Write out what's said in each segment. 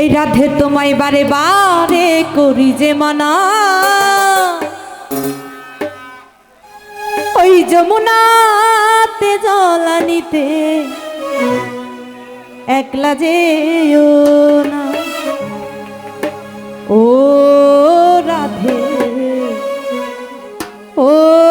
এই রাধে তোমায় বারে বারে করি যে মানা। ওই যমুনাতে জলানিতে একলা যে না। ও রাধে, ও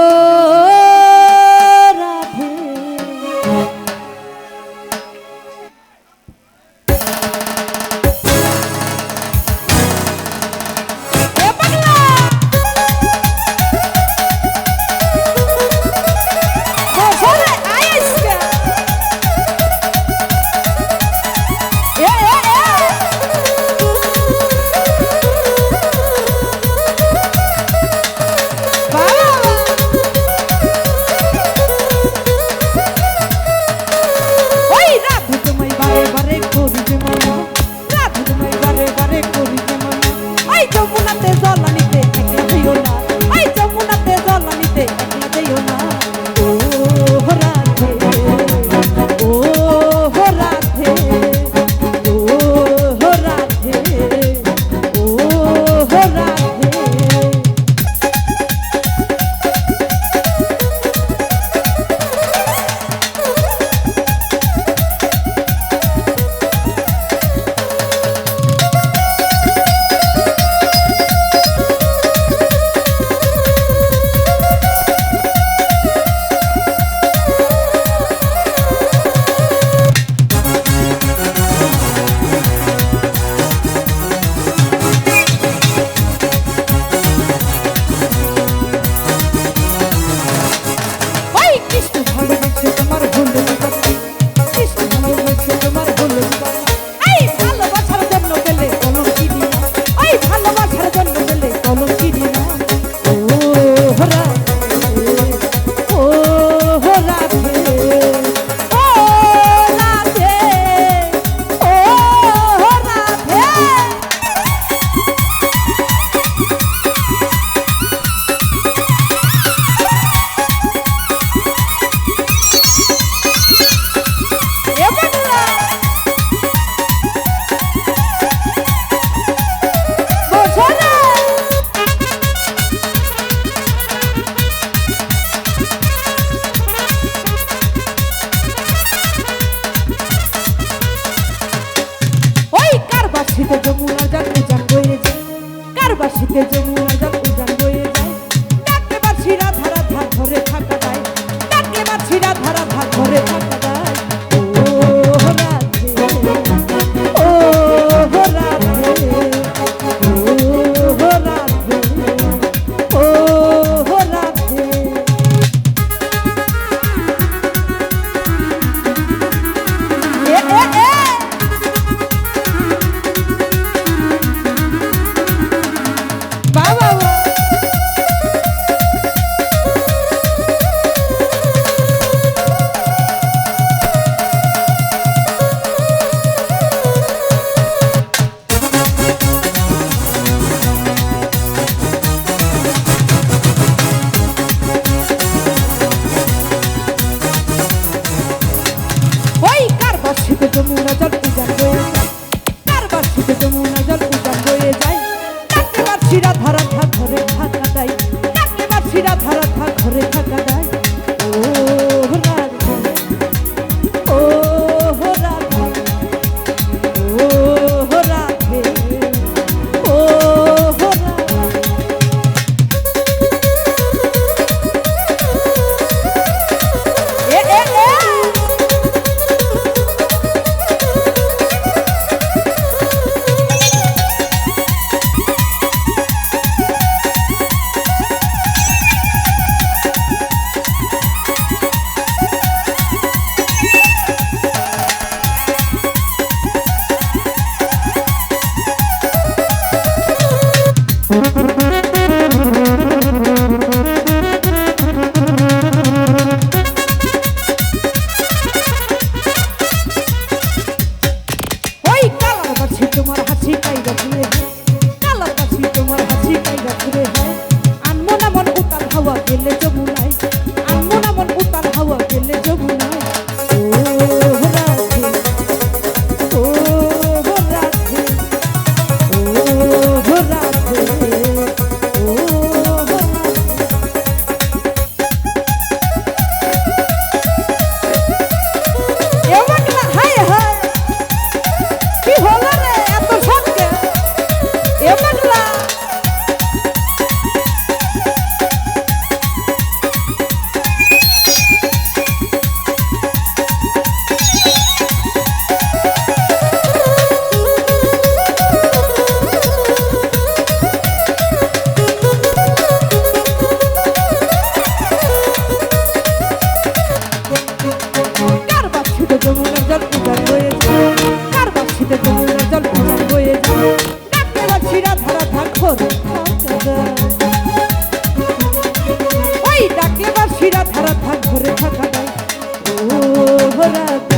artesanal. Kita. চিরাধা agora